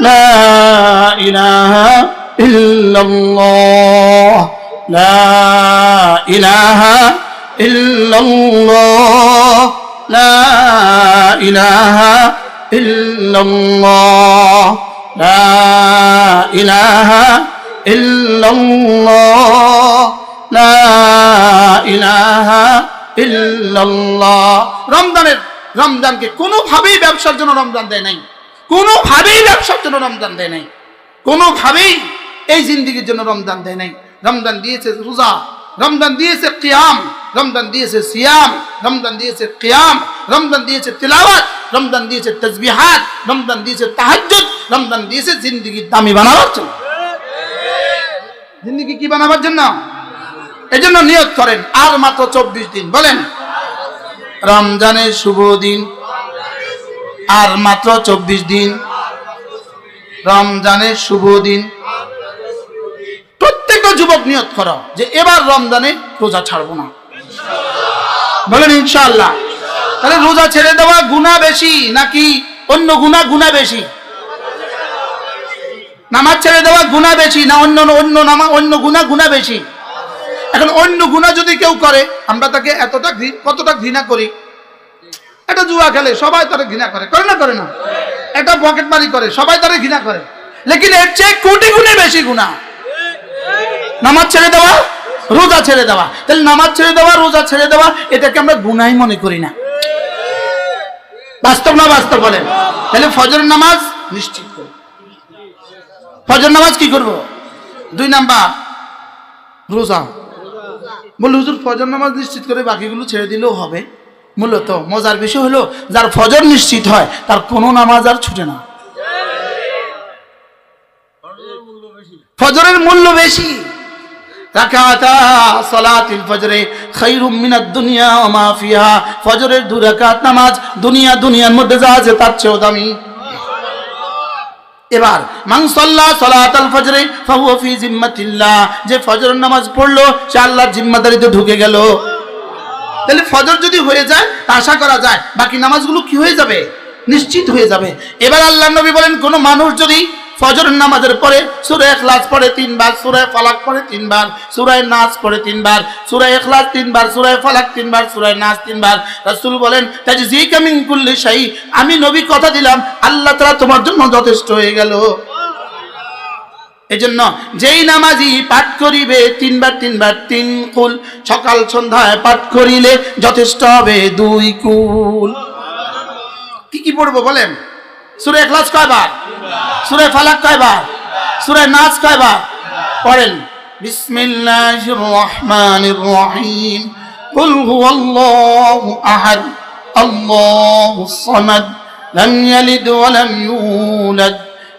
لا إله إلا الله لا إله إلا الله لا إله إلا الله لا إله إلا الله لا إله إلا الله রমজানের রমজানকে কোনোভাবেই ব্যবসার জন্য রমজান দেয় নাই কোনোভাবেই ব্যবসার জন্য রমজান দেয় নাই। কোনোভাবেই এই জিন্দিগির জন্য রমজান দেয় নাই। রমজান দিয়েছে রোজা, রমজান দিয়েছে কিয়াম, রমজান দিয়েছে সিয়াম, রমজান দিয়েছে কিয়াম, রমজান দিয়েছে তিলাওয়াত, রমজান দিয়েছে তসবিহাত রমজান দিয়েছে তাহাজ্জুদ, রমজান দিয়েছে জিন্দিগি দামি বানাবার জন্য। জিন্দিগি কি বানাবার জন্য? এজন্য নিয়ত করেন আর মাত্র চব্বিশ দিন। বলেন, রমজানের শুভ দিন আর মাত্র চব্বিশ দিন। রমজানের শুভ দিন। প্রত্যেকটা যুবক নিয়ত করো যে এবার রমজানে রোজা ছাড়বো না। বলেন ইনশাআল্লাহ। তাহলে রোজা ছেড়ে দেওয়া গুণা বেশি নাকি অন্য গুণা গুণা বেশি? নামাজ ছেড়ে দেওয়া গুণা বেশি না অন্য অন্য নামা অন্য গুণা গুণা বেশি? এখন অন্য গুণা যদি কেউ করে, আমরা তাকে এতটা কতটা ঘৃণা করি? একটা জুয়া খেলে, সবাই তারা ঘৃণা করে। করে না করে না? একটা পকেট মারি করে, সবাই তারা ঘৃণা করে। লেকিন এর চেয়ে কোটি গুণে বেশি গুণা। নামাজ ছেড়ে দেওয়া, রোজা ছেড়ে দেওয়া। তাহলে নামাজ ছেড়ে দেওয়া, রোজা ছেড়ে দেওয়া, এটাকে আমরা গুনাই মনে করি না। বাস্তব না বাস্তব বলেন? তাহলে ফজর নামাজ নিশ্চিত করি ফজর নামাজ কি করব? দুই নাম্বার, রোজা। বলে হুজুর, ফজর নামাজ নিশ্চিত করে বাকিগুলো ছেড়ে দিলেও হবে। মূলত মজার বিষয় হলো যার ফজর নিশ্চিত হয় তার কোনো নামাজ আর ছুটে না। ফজরের মূল্য বেশি ফজরের দু রাকাত নামাজ দুনিয়া দুনিয়ার মধ্যে যা আছে তার চেয়েও দামি। এবার সালাতাল ফজরে ফাহুয়া ফি জিম্মাতিল্লাহ। যে ফজর নামাজ পড়ল সে আল্লাহর জিম্মাদারিতে ঢুকে গেল। তাহলে ফজর যদি হয়ে যায়, তা আশা করা যায়, বাকি নামাজগুলো কি হয়ে যাবে? নিশ্চিত হয়ে যাবে। এবার আল্লাহ নবী বলেন, কোন মানুষ যদি ফজর নামাজের পরে সুরে এখলাস পড়ে তিনবার সুরায় ফালাক পড়ে তিনবার সুরায় নাচ পড়ে তিনবার সুরায় এখলাস তিনবার সুরায় ফালাক তিনবার সুরায় নাচ তিনবার, রাসূল বলেন তাই জি কামিং করলে শাই আমি নবী কথা দিলাম, আল্লাহ তাআলা তোমার জন্য যথেষ্ট হয়ে গেল। এজন্য যেই নামাজি পাঠ করিবে, তিনবার তিনবার তিন কুল, সকাল সন্ধ্যায় পাঠ করিলে যথেষ্ট হবে দুই কুল। কি কি পড়ব বলেন? সুরে এখলাস কয়বার? সুরে ফালাক কয়বার? সুরে নাচ কয়বার? পড়েন। বিসমিল্লাহির রহমান রহিম। কুল হুয়াল্লাহু আহাদ, আল্লাহু সামাদ ইয়ালিদ ওয়া ইউলাদ।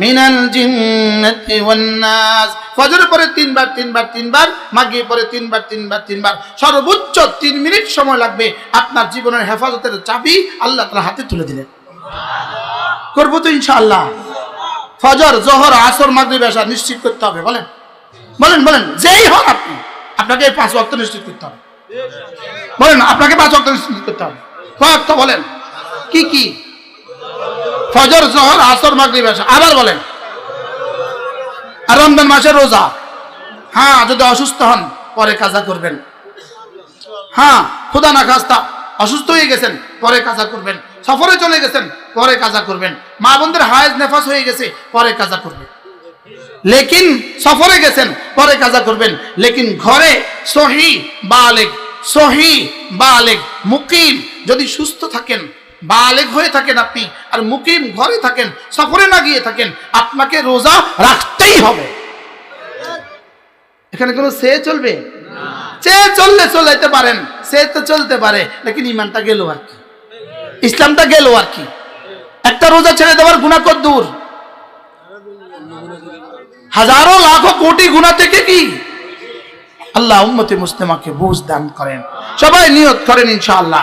মিনাল জিন্নাতি ফজর পরে তিনবার তিনবার তিনবার মাগরিব পরে তিনবার তিনবার তিনবার। সর্বোচ্চ তিন মিনিট সময় লাগবে আপনার জীবনের হেফাজতের চাবি আল্লাহ তার হাতে তুলে দিলেন। সুবহানাল্লাহ তো ইনশাআল্লাহ। ফজর, জোহর, আসর মাগরি এশা নিশ্চিত করতে হবে, বলেন। বলেন বলেন, যেই হন আপনি, আপনাকে পাঁচ ওয়াক্ত নিশ্চিত করতে হবে। বলেন, আপনাকে পাঁচ ওয়াক্ত নিশ্চিত করতে হবে। কয় বলেন। কি কি? ফজর, জহর, আসর, মাগরিব, এশা। আবার বলেন। রমজান মাসের রোজা। হ্যাঁ যদি অসুস্থ হন, পরে কাজা করবেন। হ্যাঁ খুদা না খাস্তা অসুস্থ হয়ে গেছেন, পরে কাজা করবেন। সফরে চলে গেছেন, পরে কাজা করবেন। মা বোনদের হায়েজ নেফাস হয়ে গেছে, পরে কাজা করবেন। লেকিন সফরে গেছেন, পরে কাজা করবেন। লেকিন ঘরে সহি বালেগ সহি বালেগ মুকিম, যদি সুস্থ থাকেন বালেগ হয়ে থাকেন আপনি আর মুকিম ঘরে থাকেন, সফরে না গিয়ে থাকেন, আপনাকে রোজা রাখতেই হবে। এখানে কোনো সে চলবে? সে চললে চলাইতে পারেন, সে তো চলতে পারে, লেকিন ইমানটা গেল আর কি। ইসলামটা গেল আর কি। একটা রোজা ছেড়ে দেওয়ার গুণা কত দূর হাজারো লাখো কোটি গুণা থেকে কি? আল্লাহ উম্মতে মুসলিমাকে বুঝ দান করেন। সবাই নিয়ত করেন ইনশাআল্লাহ।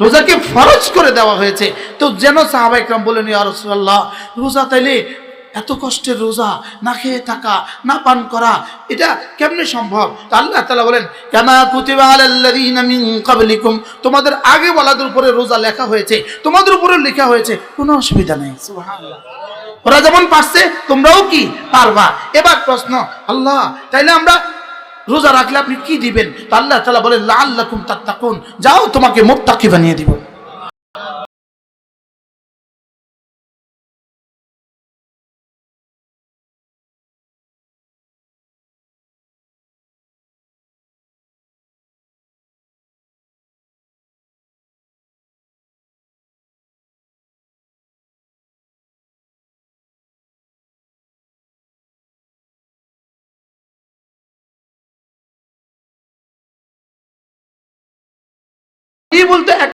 রোজাকে ফরজ করে দেওয়া হয়েছে। তো যেন সাহাবাইকরাম বলেন, ইয়া রোজা তাইলে এত কষ্টের রোজা, না খেয়ে থাকা, না পান করা, এটা কেমনে সম্ভব? আল্লাহ তাআলা বলেন, কামা কুতিবা মিন ক্বাবলিকুম তোমাদের আগে বলাদের উপরে রোজা লেখা হয়েছে, তোমাদের উপরে লেখা হয়েছে, কোনো অসুবিধা নেই। ওরা যেমন পারছে, তোমরাও কি পারবা? এবার প্রশ্ন, আল্লাহ, তাইলে আমরা রোজা রাখলে আপনি কি দিবেন? তা আল্লাহ তাআলা বলেন, লাআল্লাকুম তাত্তাকুন। যাও, তোমাকে মোত্তাকি বানিয়ে দিব। বলতে এক